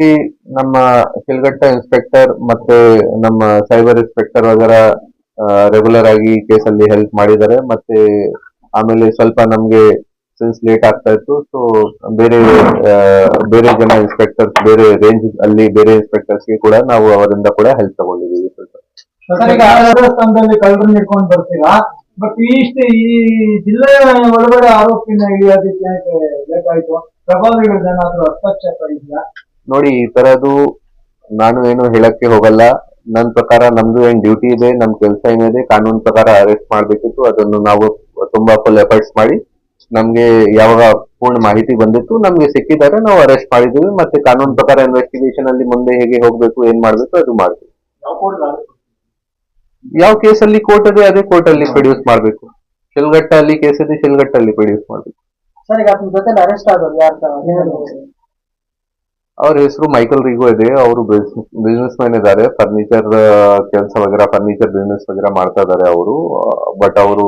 ಈ ನಮ್ಮ ಶಿಲ್ಘಟ್ಟ ಇನ್ಸ್ಪೆಕ್ಟರ್ ಮತ್ತೆ ನಮ್ಮ ಸೈಬರ್ ಇನ್ಸ್ಪೆಕ್ಟರ್ ವಗರ ರೆಗ್ಯುಲರ್ ಆಗಿ ಕೇಸಲ್ಲಿ ಹೆಲ್ಪ್ ಮಾಡಿದ್ದಾರೆ. ಮತ್ತೆ ಆಮೇಲೆ ಸ್ವಲ್ಪ ನಮ್ಗೆ ಸಿನ್ಸ್ ಲೇಟ್ ಆಗ್ತಾ ಇತ್ತು ಸೊ ಬೇರೆ ಬೇರೆ ಜನ ಇನ್ಸ್ಪೆಕ್ಟರ್ ಬೇರೆ ರೇಂಜ್ ಅಲ್ಲಿ ಬೇರೆ ಇನ್ಸ್ಪೆಕ್ಟರ್ಸ್ಗೆ ಕೂಡ ನಾವು ಅವರಿಂದ ಕೂಡ ಹೆಲ್ಪ್ ತಗೊಂಡಿದ್ದೀವಿ ಸ್ವಲ್ಪ. ಬಟ್ ಈ ಒಳಗಡೆ ಆರೋಪಿನ ಹಿಡಿಯೋದಕ್ಕೆ ಬೇಕಾಯ್ತು? ಪ್ರಭಾವಿಗಳು ಏನಾದ್ರು ಹಸ್ತಕ್ಷೇಪ ಇದೆಯಾ? ನೋಡಿ ಈ ತರದ್ದು ನಾನು ಏನು ಹೇಳಕ್ಕೆ ಹೋಗಲ್ಲ. ನನ್ನ ಪ್ರಕಾರ ನಮ್ದು ಏನ್ ಡ್ಯೂಟಿ ಇದೆ ನಮ್ ಕೆಲಸ ಏನಿದೆ ಕಾನೂನು ಪ್ರಕಾರ ಅರೆಸ್ಟ್ ಮಾಡ್ಬೇಕಿತ್ತು. ಅದನ್ನು ನಾವು ತುಂಬಾ ಫುಲ್ ಎಫರ್ಟ್ಸ್ ಮಾಡಿ ನಮ್ಗೆ ಯಾವಾಗ ಪೂರ್ಣ ಮಾಹಿತಿ ಬಂದಿತ್ತು ನಮ್ಗೆ ಸಿಕ್ಕಿದ್ದಾರೆ. ನಾವು ಅರೆಸ್ಟ್ ಮಾಡಿದೀವಿ ಮತ್ತೆ ಕಾನೂನು ಪ್ರಕಾರ ಇನ್ವೆಸ್ಟಿಗೇಷನ್ ಅಲ್ಲಿ ಮುಂದೆ ಹೇಗೆ ಹೋಗ್ಬೇಕು ಏನ್ ಮಾಡ್ಬೇಕು ಅದು ಮಾಡ್ತೀವಿ. ಯಾವ ಕೇಸಲ್ಲಿ ಕೋರ್ಟ್ ಅದೇ ಅದೇ ಕೋರ್ಟ್ ಅಲ್ಲಿ ಪ್ರೊಡ್ಯೂಸ್ ಮಾಡ್ಬೇಕು. ಶಿಲ್ಘಟ್ಟ ಅಲ್ಲಿ ಕೇಸ್ ಇದೆ ಶಿಲ್ಘಟ್ಟ ಅಲ್ಲಿ ಪ್ರೊಡ್ಯೂಸ್ ಮಾಡ್ಬೇಕು. ಸರ್ ಈಗ ಜೊತೆ ಅರೆಸ್ಟ್ ಆಗೋದು ಯಾರು ಅವ್ರ ಹೆಸರು ಮೈಕಲ್ ರಿಗೋ ಇದೆ. ಅವರು ಬಿಸ್ನೆಸ್ ಮ್ಯಾನ್ ಇದ್ದಾರೆ ಫರ್ನಿಚರ್ ಕೆಲಸ ವಗೇರಾ ಫರ್ನಿಚರ್ ಬಿಸ್ನೆಸ್ ವಗೇರಾ ಮಾಡ್ತಾ ಇದ್ದಾರೆ ಅವರು. ಬಟ್ ಅವರು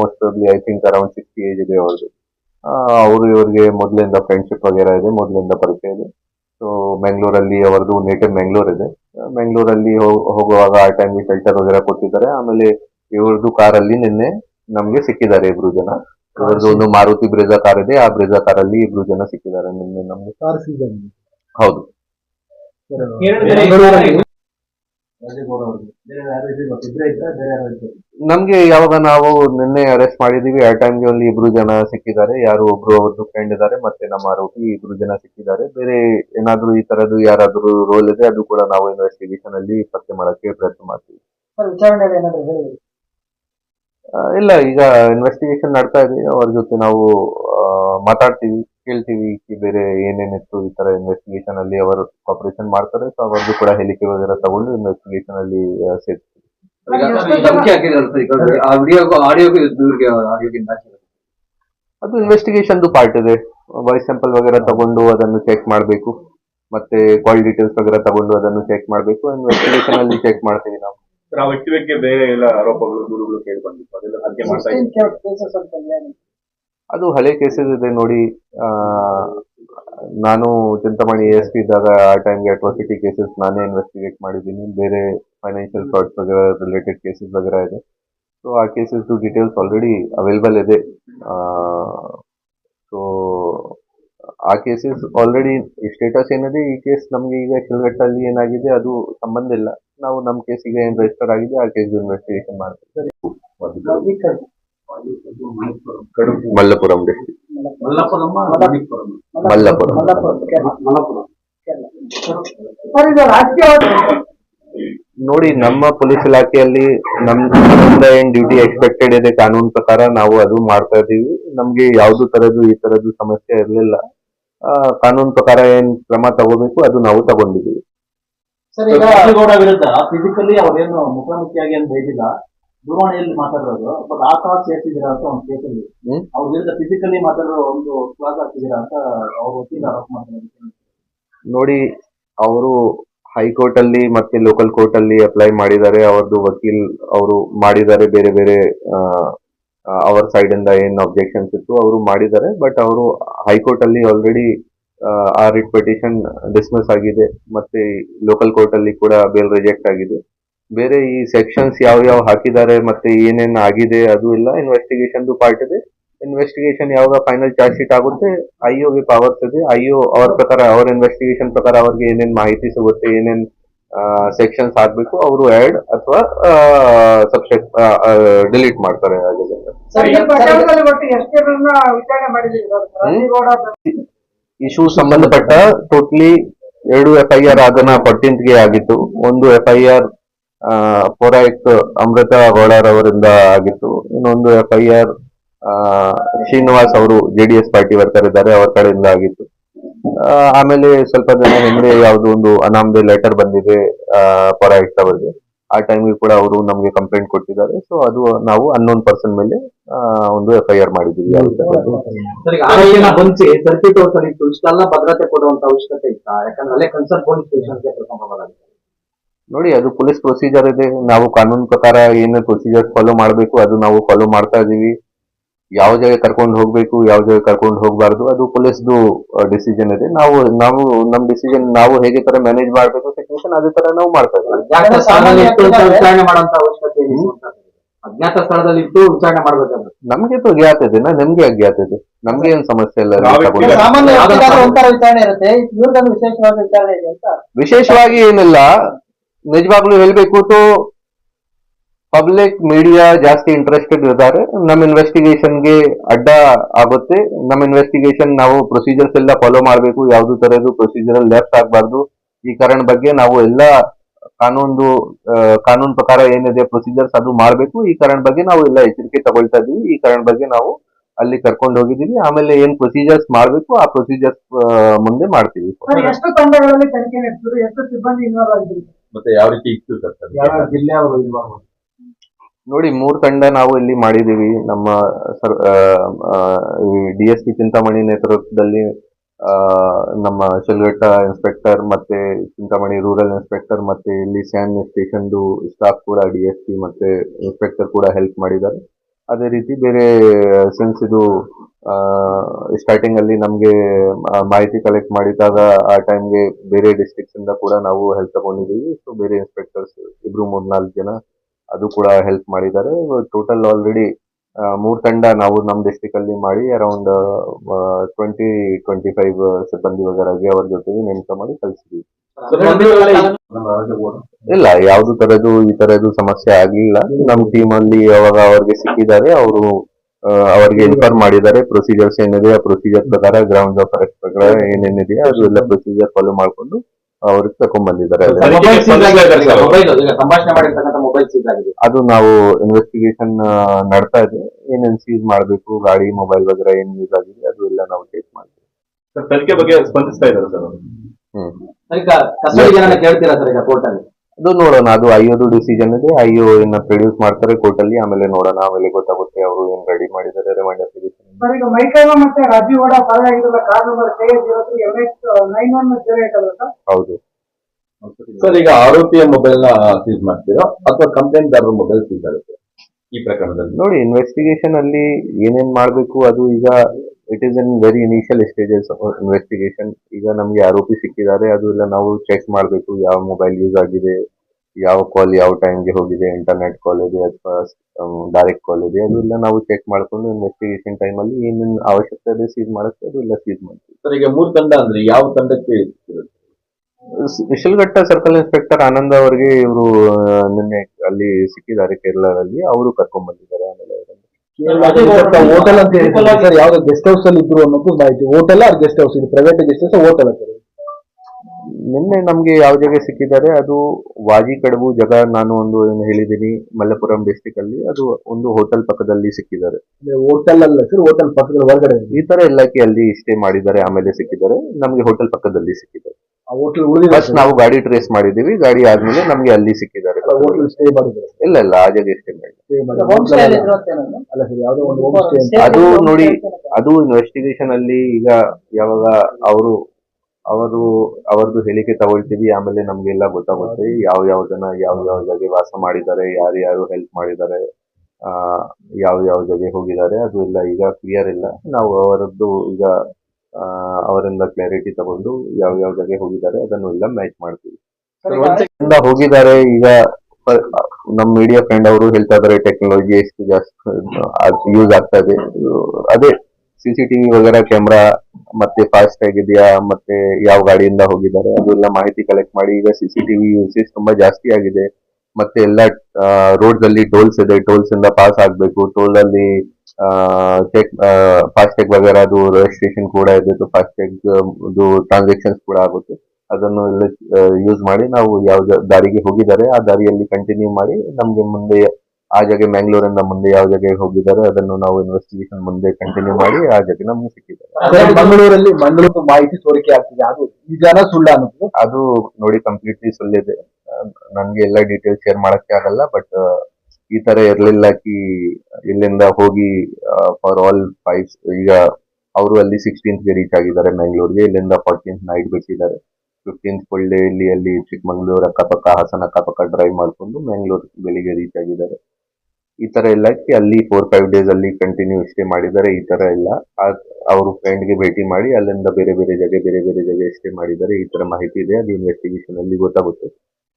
most I think around sixty age ಇದೆ ಅವ್ರದ್ದು ಅವರು ಇವರಿಗೆ ಮೊದಲಿಂದ ಫ್ರೆಂಡ್ಶಿಪ್ ವಗೇರಾ ಇದೆ, ಮೊದಲಿಂದ ಪರಿಚಯ ಇದೆ. ಸೊ ಬೆಂಗಳೂರಲ್ಲಿ ಅವರದು ನೇಟಿವ್ ಬೆಂಗಳೂರು ಇದೆ. ಬೆಂಗಳೂರಲ್ಲಿ ಹೋಗುವಾಗ ಆ ಟೈಮ್ಗೆ ಶೆಲ್ಟರ್ ವಗೇರಾ ಕೊಟ್ಟಿದ್ದಾರೆ. ಆಮೇಲೆ ಇವ್ರದ್ದು ಕಾರಲ್ಲಿ ನಿನ್ನೆ ನಮ್ಗೆ ಸಿಕ್ಕಿದ್ದಾರೆ ಇಬ್ರು ಜನ. ಒಂದು ಮಾರುತಿ ಬ್ರೇಜಾ ಕಾರ್ ಇದೆ. ಆ ಬ್ರೇಜಾ ಕಾರಲ್ಲಿ ಇಬ್ರು ಜನ ಸಿಕ್ಕಿದ್ದಾರೆ ನಿನ್ನೆ ನಮ್ಗೆ. ಕಾರ್ ಸೀಸನ್ ಹೌದು. ನಮ್ಗೆ ಯಾವಾಗ ನಾವು ನಿನ್ನೆ ಅರೆಸ್ಟ್ ಮಾಡಿದೀವಿ ಆ ಟೈಮ್ಗೆ ಅಲ್ಲಿ ಇಬ್ರು ಜನ ಸಿಕ್ಕಿದ್ದಾರೆ. ಯಾರು ಒಬ್ರು ಅವ್ರದ್ದು ಫ್ರೆಂಡ್ ಇದ್ದಾರೆ ಮತ್ತೆ ನಮ್ಮ ಆರೋಪಿ ಇಬ್ರು ಜನ ಸಿಕ್ಕಿದ್ದಾರೆ. ಬೇರೆ ಏನಾದ್ರೂ ಈ ತರದ್ದು ಯಾರಾದ್ರೂ ರೋಲ್ ಇದೆ ಅದು ಕೂಡ ನಾವು ಇನ್ವೆಸ್ಟಿಗೇಷನ್ ಅಲ್ಲಿ ಪತ್ತೆ ಮಾಡಕ್ಕೆ ಪ್ರಯತ್ನ ಮಾಡ್ತೀವಿ. ಇಲ್ಲ ಈಗ ಇನ್ವೆಸ್ಟಿಗೇಷನ್ ನಡ್ತಾ ಇದೆ. ಅವ್ರ ಜೊತೆ ನಾವು ಮಾತಾಡ್ತೀವಿ. ಕೇಳ್ತೀವಿ ಈ ಬೇರೆ ಏನೇನಿತ್ತು ಈ ತರ ಇನ್ವೆಸ್ಟಿಗೇಷನ್ ಅಲ್ಲಿ ಅವರು ಕಾಪರೇಷನ್ ಮಾಡ್ತಾರೆ ಸೊ ಅವರದ್ದು ಕೂಡ ಹೇಳಿಕೆ ವಗೇರಾ ತಗೊಂಡು ಇನ್ವೆಸ್ಟಿಗೇಷನ್ ಅಲ್ಲಿ ಸೇರ್ತೀವಿ ಅದು ಇನ್ವೆಸ್ಟಿಗೇಷನ್ ಪಾರ್ಟ್ ಇದೆ. ವಾಯ್ಸ್ ಸ್ಯಾಂಪಲ್ ವಗೇರಾ ತಗೊಂಡು ಅದನ್ನು ಚೆಕ್ ಮಾಡಬೇಕು. ಮತ್ತೆ ಕಾಲ್ ಡೀಟೇಲ್ಸ್ ವಗೇರಾ ತಗೊಂಡು ಅದನ್ನು ಚೆಕ್ ಮಾಡಬೇಕು. ಇನ್ವೆಸ್ಟಿಗೇಷನ್ ಅಲ್ಲಿ ಚೆಕ್ ಮಾಡ್ತೀವಿ ನಾವು. ಸರ್ ಆ ವ್ಯಕ್ತಿ ಬಗ್ಗೆ ಬೇರೆ ಎಲ್ಲ ಆರೋಪಗಳು ದೂರುಗಳು ಕೇಳಿ ಬಂದಿತ್ತು. ಅದೆಲ್ಲ ಅದು ಹಳೆ ಕೇಸಸ್ ಇದೆ ನೋಡಿ. ನಾನು ಚಿಂತಾಮಣಿ ಎಸ್ ಪಿ ಇದ್ದಾಗ ಆ ಟೈಮ್ಗೆ ಅಟ್ರಾಸಿಟಿ ಕೇಸಸ್ ನಾನೇ ಇನ್ವೆಸ್ಟಿಗೇಟ್ ಮಾಡಿದ್ದೀನಿ. ಬೇರೆ ಫೈನಾನ್ಷಿಯಲ್ ಫ್ರಾಡ್ ವಗೇರಾ ರಿಲೇಟೆಡ್ ಕೇಸಸ್ ವಗೇರಾ ಇದೆ. ಸೊ ಆ ಕೇಸಸ್ ಡೀಟೇಲ್ಸ್ ಆಲ್ರೆಡಿ ಅವೈಲೇಬಲ್ ಇದೆ. ಸೊ ಆ ಕೇಸಸ್ ಆಲ್ರೆಡಿ ಸ್ಟೇಟಸ್ ಏನಿದೆ, ಈ ಕೇಸ್ ನಮಗೆ ಈಗ ಕೆಳಗಟ್ಟಲ್ಲಿ ಏನಾಗಿದೆ ಅದು ಸಂಬಂಧ ಇಲ್ಲ. ನಾವು ನಮ್ಮ ಕೇಸಿಗೆ ಏನು ರಿಜಿಸ್ಟರ್ ಆಗಿದೆ, ಆ ಕೇಸ್ ಇನ್ವೆಸ್ಟಿಗೇಷನ್ ಮಾಡ್ತೀವಿ. ಮಲ್ಲಪುರಂ ನೋಡಿ ನಮ್ಮ ಪೊಲೀಸ್ ಇಲಾಖೆಯಲ್ಲಿ ನಮ್ದ ನಮ್ಮಿಂದ ಏನ್ ಡ್ಯೂಟಿ ಎಕ್ಸ್ಪೆಕ್ಟೆಡ್ ಇದೆ ಕಾನೂನು ಪ್ರಕಾರ ನಾವು ಅದು ಮಾಡ್ತಾ ಇದೀವಿ ನಮ್ಗೆ ಯಾವ್ದು ತರದ್ದು ಈ ತರದ್ದು ಸಮಸ್ಯೆ ಇರಲಿಲ್ಲ. ಕಾನೂನು ಪ್ರಕಾರ ಏನ್ ಕ್ರಮ ತಗೋಬೇಕು ಅದು ನಾವು ತಗೊಂಡಿದ್ದೀವಿ. ಸರ್ ಈಗ ಗೌಡ ವಿರುದ್ಧ ಫಿಸಿಕಲಿ ಅವ್ರೇನು ಮುಖಾಮುಖಿಯಾಗಿ ಏನು ಬೈದಿಲ್ಲ ದೂರವಾಣಿಯಲ್ಲಿ ಮಾತಾಡೋದು ಬಟ್ ಆ ತರ ಸೇರ್ತಿದ್ದೀರಾ ಅಂತ ಒಂದು ಕೇಸಲ್ಲಿ. ಅವ್ರ ವಿರುದ್ಧ ಫಿಸಿಕಲಿ ಮಾತಾಡೋ ಒಂದು ಕ್ಲಾಸ್ ಹಾಕ್ತಿದ್ದೀರಾ ಅಂತ ಅವ್ರ ವಕೀಲ ಆರೋಪ ಮಾಡ್ತಾರೆ ನೋಡಿ ಅವರು ಹೈಕೋರ್ಟ್ ಅಲ್ಲಿ ಮತ್ತೆ ಲೋಕಲ್ ಕೋರ್ಟ್ ಅಲ್ಲಿ ಅಪ್ಲೈ ಮಾಡಿದ್ದಾರೆ. ಅವ್ರದ್ದು ವಕೀಲ್ ಅವರು ಮಾಡಿದ್ದಾರೆ ಬೇರೆ ಬೇರೆ ಅವರ ಸೈಡ್ ಇಂದ ಏನ್ ಅಬ್ಜೆಕ್ಷನ್ಸ್ ಇತ್ತು ಅವರು ಮಾಡಿದ್ದಾರೆ. ಬಟ್ ಅವರು ಹೈಕೋರ್ಟ್ ಅಲ್ಲಿ ಆಲ್ರೆಡಿ ಆ ರಿಟ್ ಪಿಟಿಷನ್ ಡಿಸ್ಮಿಸ್ ಆಗಿದೆ. ಮತ್ತೆ ಲೋಕಲ್ ಕೋರ್ಟ್ ಅಲ್ಲಿ ಕೂಡ ಬೇಲ್ ರಿಜೆಕ್ಟ್ ಆಗಿದೆ. ಬೇರೆ ಈ ಸೆಕ್ಷನ್ಸ್ ಯಾವ ಯಾವ ಹಾಕಿದ್ದಾರೆ ಮತ್ತೆ ಏನೇನು ಆಗಿದೆ ಅದು ಇಲ್ಲ ಇನ್ವೆಸ್ಟಿಗೇಷನ್ ಪಾರ್ಟ್ ಇದೆ. ಇನ್ವೆಸ್ಟಿಗೇಷನ್ ಯಾವಾಗ ಫೈನಲ್ ಚಾರ್ಜ್ ಶೀಟ್ ಆಗುತ್ತೆ ಐಒಗೆ ಪವರ್ಸ್ ಇದೆ ಐಒ ಅವ್ರ ಪ್ರಕಾರ ಅವರ ಇನ್ವೆಸ್ಟಿಗೇಷನ್ ಪ್ರಕಾರ ಅವ್ರಿಗೆ ಏನೇನು ಮಾಹಿತಿ ಸಿಗುತ್ತೆ ಏನೇನು ಸೆಕ್ಷನ್ಸ್ ಹಾಕ್ಬೇಕು ಅವರು ಆಡ್ ಅಥವಾ ಸಬ್ಸೆಟ್ ಡಿಲೀಟ್ ಮಾಡ್ತಾರೆ ಇಶ್ಯೂ ಸಂಬಂಧಪಟ್ಟ ಟೋಟಲಿ ಎರಡು ಎಫ್ ಐ ಆರ್ ಅದನ್ನ ಫೋರ್ಟೀನ್ತ್ಗೆ ಆಗಿತ್ತು. ಒಂದು ಎಫ್ ಐ ಆರ್ ಪೌರಾಯುಕ್ತ ಅಮೃತ ಗೌಡರ್ ಅವರಿಂದ ಆಗಿತ್ತು. ಇನ್ನೊಂದು ಎಫ್ ಐ ಆರ್ ಶ್ರೀನಿವಾಸ್ ಅವರು J D S party worker ಇದ್ದಾರೆ ಅವರ ಕಡೆಯಿಂದ ಆಗಿತ್ತು. ಆಮೇಲೆ ಸ್ವಲ್ಪ ದಿನ ಹಿಂದೆ ಯಾವ್ದು ಒಂದು ಅನಾಮದೆ ಲೆಟರ್ ಬಂದಿದೆ ಆ, ಪೌರಾಯುಕ್ತ ಅವರಿಗೆ. ಆ ಟೈಮಿಗೆ ಕೂಡ ಅವರು ನಮಗೆ ಕಂಪ್ಲೇಂಟ್ ಕೊಟ್ಟಿದ್ದಾರೆ. ಸೊ ಅದು ನಾವು ಅನ್ನೋನ್ ಪರ್ಸನ್ ಮೇಲೆ ಒಂದು ಎಫ್ ಐ ಆರ್ ಇಷ್ಟೆಲ್ಲ ಭದ್ರತೆ ಕೊಡುವಂತ ಅವಶ್ಯಕತೆ ಇತ್ತಾ? ಯಾಕಂದ್ರೆ ಅಲ್ಲೇ ಕನ್ಸರ್ನ್ ಪೊಲೀಸ್ ಸ್ಟೇಷನ್ಗೆ ನೋಡಿ ಅದು ಪೊಲೀಸ್ ಪ್ರೊಸೀಜರ್ ಇದೆ. ನಾವು ಕಾನೂನು ಪ್ರಕಾರ ಏನು ಪ್ರೊಸೀಜರ್ ಫಾಲೋ ಮಾಡಬೇಕು ಅದು ನಾವು ಫಾಲೋ ಮಾಡ್ತಾ ಇದೀವಿ ಯಾವ ಜಾಗ ಕರ್ಕೊಂಡು ಹೋಗ್ಬೇಕು ಯಾವ ಜಾಗ ಕರ್ಕೊಂಡು ಹೋಗಬಾರ್ದು ಅದು ಪೊಲೀಸ್ದು ಡಿಸಿಷನ್ ಇದೆ. ನಾವು ನಾವು ನಮ್ಮ ಡಿಸಿಷನ್ ನಾವು ಹೇಗೆ ತರ ಮ್ಯಾನೇಜ್ ಮಾಡಬೇಕು ಸಿಚುವೇಶನ್ ಅದೇ ತರ ನಾವು ಮಾಡ್ತಾ ಇದ್ದೀವಿ. ಅಜ್ಞಾತ ಸ್ಥಳದಲ್ಲಿ ಇಟ್ಟು ವಿಚಾರಣೆ ಮಾಡ್ಬೇಕಂದ್ರೆ ನಮ್ಗೆ ತು ಅಜ್ಞಾತ ಇದೆ ನಾ ನಿಮ್ಗೆ ಅಜ್ಞಾತ ಇದೆ. ನಮ್ಗೆ ಏನ್ ಸಮಸ್ಯೆ ಇಲ್ಲ ವಿಶೇಷವಾಗಿ ಏನಿಲ್ಲ. ನಿಜವಾಗ್ಲೂ ಹೇಳ್ಬೇಕು तो ಪಬ್ಲಿಕ್ ಮೀಡಿಯಾ ಜಾಸ್ತಿ ಇಂಟ್ರೆಸ್ಟೆಡ್ ಇದ್ದಾರೆ. ನಮ್ಮ ಇನ್ವೆಸ್ಟಿಗೇಷನ್ಗೆ ಅಡ್ಡ ಆಗುತ್ತೆ. ನಮ್ಮ ಇನ್ವೆಸ್ಟಿಗೇಷನ್ ನಾವು ಪ್ರೊಸೀಜರ್ಸ್ ಎಲ್ಲ ಫಾಲೋ ಮಾಡಬೇಕು. ಯಾವ್ದು ತರದ್ದು ಪ್ರೊಸೀಜರ್ ಲೆಫ್ಟ್ ಆಗಬಾರ್ದು. ಈ ಕಾರಣ ಬಗ್ಗೆ ನಾವು ಎಲ್ಲ ಕಾನೂನು ಕಾನೂನು ಪ್ರಕಾರ ಏನಿದೆ ಪ್ರೊಸೀಜರ್ಸ್ ಅದು ಮಾಡಬೇಕು. ಈ ಕಾರಣ ಬಗ್ಗೆ ನಾವು ಎಲ್ಲ ಎಚ್ಚರಿಕೆ ತಗೊಳ್ತಾ ಇದೀವಿ ಈ ಕಾರಣ ಬಗ್ಗೆ ನಾವು ಅಲ್ಲಿ ಕರ್ಕೊಂಡು ಹೋಗಿದ್ದೀವಿ. ಆಮೇಲೆ ಏನ್ ಪ್ರೊಸೀಜರ್ಸ್ ಮಾಡಬೇಕು, ಆ ಪ್ರೊಸೀಜರ್ಸ್ ಮುಂದೆ ಮಾಡ್ತೀವಿ. ಎಷ್ಟು ತಂಡಗಳಲ್ಲಿ ತನಿಖೆ ನಡೆಸಿದ್ರು? ಎಷ್ಟು ಸಿಬ್ಬಂದಿ ಇನ್ವಾಲ್ವ್ ಆಗಿದ್ರು? ಮತ್ತೆ ಯಾವ ರೀತಿ ಇತ್ತು ಸರ್ ಯಾವ ಜಿಲ್ಲೆ ಅವರು ಇಲ್ವಾ ನೋಡಿ ಮೂರ್ ತಂಡ ನಾವು ಇಲ್ಲಿ ಮಾಡಿದೀವಿ ನಮ್ಮ sir D S P Chintamani ನೇತೃತ್ವದಲ್ಲಿ ಆ, ನಮ್ಮ ಶಿಲ್ಘಟ್ಟ ಇನ್ಸ್ಪೆಕ್ಟರ್ ಮತ್ತೆ ಚಿಂತಾಮಣಿ ರೂರಲ್ ಇನ್ಸ್ಪೆಕ್ಟರ್ ಮತ್ತೆ ಇಲ್ಲಿ ಸ್ಯಾನ್ ಸ್ಟೇಷನ್ದು ಸ್ಟಾಫ್ ಕೂಡ ಡಿ ಎಸ್ ಪಿ ಮತ್ತೆ ಇನ್ಸ್ಪೆಕ್ಟರ್ ಕೂಡ ಹೆಲ್ಪ್ ಮಾಡಿದ್ದಾರೆ. ಅದೇ ರೀತಿ ಬೇರೆ ಸಿನ್ಸ್ ಇದು ಸ್ಟಾರ್ಟಿಂಗ್ ಅಲ್ಲಿ ನಮಗೆ ಮಾಹಿತಿ ಕಲೆಕ್ಟ್ ಮಾಡಿದಾಗ ಆ ಟೈಮ್ಗೆ ಬೇರೆ ಡಿಸ್ಟ್ರಿಕ್ಟ್ಸ್ ಇಂದ ಕೂಡ ನಾವು ಹೆಲ್ಪ್ ತಗೊಂಡಿದ್ದೀವಿ. ಸೊ ಬೇರೆ ಇನ್ಸ್ಪೆಕ್ಟರ್ಸ್ ಇಬ್ರು ಮೂರ್ನಾಲ್ಕು ಜನ ಅದು ಕೂಡ ಹೆಲ್ಪ್ ಮಾಡಿದ್ದಾರೆ. ಟೋಟಲ್ ಆಲ್ರೆಡಿ ಮೂರ್ ತಂಡ ನಾವು ನಮ್ಮ ಡಿಸ್ಟಿಕ್ ಅಲ್ಲಿ ಮಾಡಿ ಅರೌಂಡ್ ಟ್ವೆಂಟಿ ಟ್ವೆಂಟಿ ಫೈವ್ ಸಿಬ್ಬಂದಿ ವಗರಾಗಿ ಅವ್ರ ಜೊತೆಗೆ ನೇಮಕ ಮಾಡಿ ಕಳಿಸಿದ್ವಿ ಇಲ್ಲ ಯಾವ್ದು ತರದ್ದು ಈ ತರದ್ದು ಸಮಸ್ಯೆ ಆಗ್ಲಿಲ್ಲ. ನಮ್ ಟೀಮ್ ಅಲ್ಲಿ ಯಾವಾಗ ಅವ್ರಿಗೆ ಸಿಕ್ಕಿದ್ದಾರೆ ಅವರು ಅವರಿಗೆ ಇನ್ಫಾರ್ಮ್ ಮಾಡಿದ್ದಾರೆ. ಪ್ರೊಸೀಜರ್ಸ್ ಏನಿದೆ ಆ ಪ್ರೊಸೀಜರ್ ಪ್ರಕಾರ ಗ್ರೌಂಡ್ ಆಫ್ ಅರೆಸ್ಟ್ ಪ್ರಕಾರ ಏನೇನಿದೆ ಅದು ಎಲ್ಲ ಪ್ರೊಸೀಜರ್ ಫಾಲೋ ಮಾಡ್ಕೊಂಡು ಅವ್ರಿಗೆ ತಕೊಂಡ್ ಬಂದಿದ್ದಾರೆ. ಅದು ನಾವು ಇನ್ವೆಸ್ಟಿಗೇಷನ್ ನಡ್ತಾ ಇದೆ. ಏನೇನ್ ಸೀಸ್ ಮಾಡಬೇಕು ಗಾಡಿ ಮೊಬೈಲ್ ವಗರ ಏನ್ ಯೂಸ್ ಆಗಿದೆ ಅದು ಎಲ್ಲ ನಾವು ಚೆಕ್ ಮಾಡ್ತೀವಿ. ಬಗ್ಗೆ ಸ್ಪಂದಿಸ್ತಾ ಇದ್ದಾರೆ ಸರ್ ಹ್ಮ್. ಕೇಳ್ತೀರಾ ಸರ್ ಈಗ ಕೋರ್ಟ್ ಅಲ್ಲಿ ಅದು ನೋಡೋಣ ಅದು ಐಯೋದು ಡಿಸಿಷನ್ ಇದೆ ಐಯೋ ಇನ್ನ ಪ್ರೊಡ್ಯೂಸ್ ಮಾಡ್ತಾರೆ ಕೋರ್ಟ್ ಅಲ್ಲಿ ಆಮೇಲೆ ನೋಡೋಣ ಆಮೇಲೆ ಗೊತ್ತಾಗುತ್ತೆ ಅವರು ಏನ್ ರೆಡಿ ಮಾಡಿದ್ದಾರೆ ರಿಮೈಂಡ್ ಅಪ್ಲಿಕೇಶನ್ ಸರ್ ಈಗ ಮೈಕೈವ ಮತ್ತೆ Rajiv Gowda car number K zero three M X nine one zero eight ಅಲ್ಲ ಸರ್? ಹೌದು. ಸರ್ ಈಗ ಆರೋಪಿಯ ಮೊಬೈಲ್ನ ಸೀಸ್ ಮಾಡ್ತೀರಾ ಅಥವಾ ಕಂಪ್ಲೇಂಟ್ದಾರರ ಮೊಬೈಲ್ ಸೀಸ್ ಆಗುತ್ತೆ ಈ ಪ್ರಕರಣದಲ್ಲಿ? ನೋಡಿ ಇನ್ವೆಸ್ಟಿಗೇಷನ್ ಅಲ್ಲಿ ಏನೇನ್ ಮಾಡ್ಬೇಕು ಅದು ಈಗ it is in very initial stages investigation ಈಗ ನಮಗೆ ಆರೋಪಿ ಸಿಕ್ಕಿದ್ದಾರೆ ಅದು ಎಲ್ಲ ನಾವು ಚೆಕ್ ಮಾಡಬೇಕು ಯಾವ ಮೊಬೈಲ್ ಯೂಸ್ ಆಗಿದೆ ಯಾವ ಕಾಲ್ ಯಾವ ಟೈಮ್ಗೆ ಹೋಗಿದೆ ಇಂಟರ್ನೆಟ್ ಕಾಲ್ ಇದೆ ಅಥವಾ ಡೈರೆಕ್ಟ್ ಕಾಲ್ ಇದೆ ಅದು ಎಲ್ಲ ನಾವು ಚೆಕ್ ಮಾಡ್ಕೊಂಡು ಇನ್ವೆಸ್ಟಿಗೇಷನ್ ಟೈಮಲ್ಲಿ ಏನೇನು ಅವಶ್ಯಕತೆ ಇದೆ ಸೀಸ್ ಮಾಡಕ್ಕೆ ಅದು ಎಲ್ಲ ಸೀಸ್ ಮಾಡ್ತೀವಿ ಸರ್ ಈಗ ಮೂರು ತಂಡ ಅಂದ್ರೆ ಯಾವ ತಂಡಕ್ಕೆ? ವಿಶಲ್ಘಟ್ಟ ಸರ್ಕಲ್ ಇನ್ಸ್ಪೆಕ್ಟರ್ ಆನಂದ್ ಅವರಿಗೆ ಇವರು ನಿನ್ನೆ ಅಲ್ಲಿ ಸಿಕ್ಕಿದ್ದಾರೆ ಕೇರಳದಲ್ಲಿ ಅವರು ಕರ್ಕೊಂಡ್ ಬಂದಿದ್ದಾರೆ. ಹೋಟೆಲ್ ಅಂತ ಹೇಳಿ ಸರ್ ಯಾವ್ದು ಗೆಸ್ಟ್ ಹೌಸ್ ಅಲ್ಲಿ ಇದ್ರು ಅನ್ನೋದು ಮಾಹಿತಿ ಹೋಟೆಲ್ ಆರ್ ಗೆಸ್ಟ್ ಹೌಸ್ ಇದು private guest house hotel sir ನಿನ್ನೆ ನಮ್ಗೆ ಯಾವ ಜಾಗ ಸಿಕ್ಕಿದ್ದಾರೆ? ಅದು ವಾಜಿ ಕಡಬು ಜಗ ನಾನು ಒಂದು ಏನು ಹೇಳಿದ್ದೀನಿ ಮಲ್ಲಪುರಂ ಡಿಸ್ಟಿಕ್ ಅಲ್ಲಿ. ಅದು ಒಂದು ಹೋಟೆಲ್ ಪಕ್ಕದಲ್ಲಿ ಸಿಕ್ಕಿದ್ದಾರೆ. ಹೋಟೆಲ್ ಅಲ್ಲ ಸರ್ ಹೋಟೆಲ್ ಪಕ್ಕದ ಹೊರಗಡೆ ಈ ತರ ಇಲಾಖೆ ಅಲ್ಲಿ ಸ್ಟೇ ಮಾಡಿದ್ದಾರೆ ಆಮೇಲೆ ಸಿಕ್ಕಿದ್ದಾರೆ. ನಮ್ಗೆ ಹೋಟೆಲ್ ಪಕ್ಕದಲ್ಲಿ ಸಿಕ್ಕಿದ್ದಾರೆ. ಆ ಹೋಟೆಲ್ ಉಳಿದಿದೆ ಫಸ್ಟ್ ನಾವು ಗಾಡಿ ಟ್ರೇಸ್ ಮಾಡಿದೀವಿ ಗಾಡಿ ಆದ್ಮೇಲೆ ನಮ್ಗೆ ಅಲ್ಲಿ ಸಿಕ್ಕಿದ್ದಾರೆ. ಸ್ಟೇ ಇಲ್ಲ ಇಲ್ಲ ಹಾಗೆ ಜಾಗ ಸ್ಟೇ ಮಾಡಿ ಸ್ಟೇ ಮಾಡಿ ಹೋಮ್ ಸ್ಟೇ ಅಲ್ಲಿ ಅಲ್ಲ ಸರ್ ಯಾವ್ದೋ ಒಂದು ಹೋಮ್ ಸ್ಟೇ ಅಂತ. ಅದು ನೋಡಿ ಅದು ಇನ್ವೆಸ್ಟಿಗೇಷನ್ ಅಲ್ಲಿ ಈಗ ಯಾವಾಗ ಅವರು ಅವರು ಅವರದು ಹೇಳಿಕೆ ತಗೊಳ್ತೀವಿ ಆಮೇಲೆ ನಮ್ಗೆಲ್ಲ ಗೊತ್ತಾಗುತ್ತೆ. ಯಾವ ಯಾವ ಜನ ಯಾವ ಯಾವ ಜಾಗ ವಾಸ ಮಾಡಿದ್ದಾರೆ ಯಾರು ಯಾರು ಹೆಲ್ಪ್ ಮಾಡಿದ್ದಾರೆ ಆ ಯಾವ ಯಾವ ಜಾಗ ಹೋಗಿದ್ದಾರೆ ಅದು ಎಲ್ಲ ಈಗ ಕ್ಲಿಯರ್ ಇಲ್ಲ. ನಾವು ಅವರದ್ದು ಈಗ ಆ, ಅವರಿಂದ ಕ್ಲಾರಿಟಿ ತಗೊಂಡು ಯಾವ ಯಾವ ಜಾಗ ಹೋಗಿದ್ದಾರೆ ಅದನ್ನು ಎಲ್ಲ ಮ್ಯಾಚ್ ಮಾಡ್ತೀವಿ. ಹೋಗಿದ್ದಾರೆ ಈಗ ನಮ್ ನಮ್ಮ ಮೀಡಿಯಾ ಫ್ರೆಂಡ್ ಅವರು ಹೇಳ್ತಾ ಇದಾರೆ ಟೆಕ್ನಾಲಜಿ ಎಷ್ಟು ಜಾಸ್ತಿ ಯೂಸ್ ಆಗ್ತಾ ಇದೆ. ಅದೇ ಸಿಸಿಟಿವಿ ವಗೇರಾ ಕ್ಯಾಮ್ರಾ ಮತ್ತೆ ಫಾಸ್ಟ್ ಆಗಿದೆಯಾ ಮತ್ತೆ ಯಾವ ಗಾಡಿಯಿಂದ ಹೋಗಿದ್ದಾರೆ ಅದೆಲ್ಲ ಮಾಹಿತಿ ಕಲೆಕ್ಟ್ ಮಾಡಿ ಈಗ ಸಿಸಿಟಿವಿ ಯೂಸೇಜ್ ತುಂಬಾ ಜಾಸ್ತಿ ಆಗಿದೆ. ಮತ್ತೆ ಎಲ್ಲ ರೋಡ್ಸ್ ಅಲ್ಲಿ ಟೋಲ್ಸ್ ಇದೆ ಟೋಲ್ಸ್ ಇಂದ ಪಾಸ್ ಆಗ್ಬೇಕು ಟೋಲ್ ಅಲ್ಲಿ ಚೆಕ್ ಫಾಸ್ಟ್ಯಾಗ್ ವಗರ ಅದು ರಿಜಿಸ್ಟ್ರೇಷನ್ ಕೂಡ ಇದೆ ಫಾಸ್ಟ್ಯಾಗ್ ಟ್ರಾನ್ಸಾಕ್ಷನ್ಸ್ ಕೂಡ ಆಗುತ್ತೆ. ಅದನ್ನು ಎಲ್ಲ ಯೂಸ್ ಮಾಡಿ ನಾವು ಯಾವ ದಾರಿಗೆ ಹೋಗಿದ್ದಾರೆ ಆ ದಾರಿಯಲ್ಲಿ ಕಂಟಿನ್ಯೂ ಮಾಡಿ ನಮ್ಗೆ ಮುಂದೆ ಆ ಜಾಗ ಮ್ಯಾಂಗ್ಳೂರಿಂದ ಮುಂದೆ ಯಾವ ಜಾಗಕ್ಕೆ ಹೋಗಿದ್ದಾರೆ ಅದನ್ನು ನಾವು ಇನ್ವೆಸ್ಟಿಗೇಷನ್ ಮುಂದೆ ಕಂಟಿನ್ಯೂ ಮಾಡಿ ಆ ಜಾಗ ನಮ್ಗೆ ಸಿಕ್ಕಿದ್ದಾರೆ. ಸರ್, ಮಂಗಳೂರಲ್ಲಿ ಮಂಗಳೂರು ಮಾಹಿತಿ ಸೋರಿಕೆ ಆಗ್ತಿದೆ ಅದು ಜನ ಸುಳ್ಳ ಅನ್ನೋದು ಅದು ನೋಡಿ ಕಂಪ್ಲೀಟ್ಲಿ ಸುಳ್ಳಿದೆ. ನನ್ಗೆ ಎಲ್ಲ ಡೀಟೇಲ್ಸ್ ಶೇರ್ ಮಾಡಕ್ಕೆ ಆಗಲ್ಲ ಬಟ್ ಈ ತರ ಇರ್ಲಿಲ್ಲ ಕಿ ಇಲ್ಲಿಂದ ಹೋಗಿ ಫಾರ್ ಆಲ್ ಫೈವ್ ಈಗ ಅವರು ಅಲ್ಲಿ ಸಿಕ್ಸ್ಟೀನ್ತ್ಗೆ ರೀಚ್ ಆಗಿದ್ದಾರೆ ಮ್ಯಾಂಗ್ಳೂರ್ಗೆ ಇಲ್ಲಿಂದ ಫೋರ್ಟೀನ್ತ್ ನೈಟ್ ಬಿಟ್ಟಿದ್ದಾರೆ. ಫಿಫ್ಟೀನ್ತ್ ಫುಲ್ ಡೇ ಇಲ್ಲಿ ಅಲ್ಲಿ ಚಿಕ್ಕಮಗಳೂರು ಅಕ್ಕಪಕ್ಕ, ಹಾಸನ ಅಕ್ಕಪಕ್ಕ ಡ್ರೈವ್ ಮಾಡಿಕೊಂಡು ಮ್ಯಾಂಗ್ಳೂರ್ ಬೆಳಿಗ್ಗೆ ರೀಚ್ ಆಗಿದ್ದಾರೆ. ಈ ತರ ಎಲ್ಲ ಅಲ್ಲಿ ಫೋರ್ ಫೈವ್ ಡೇಸ್ ಅಲ್ಲಿ ಕಂಟಿನ್ಯೂ ಸ್ಟೇ ಮಾಡಿದ್ದಾರೆ. ಈ ತರ ಎಲ್ಲ. ಅವರು ಫ್ರೆಂಡ್ಗೆ ಭೇಟಿ ಮಾಡಿ ಅಲ್ಲಿಂದ ಬೇರೆ ಬೇರೆ ಜಾಗ, ಬೇರೆ ಬೇರೆ ಜಾಗ ಸ್ಟೇ ಮಾಡಿದ್ದಾರೆ. ಈ ತರ ಮಾಹಿತಿ ಇದೆ. ಅದು ಇನ್ವೆಸ್ಟಿಗೇಷನ್ ಅಲ್ಲಿ ಗೊತ್ತಾಗುತ್ತೆ.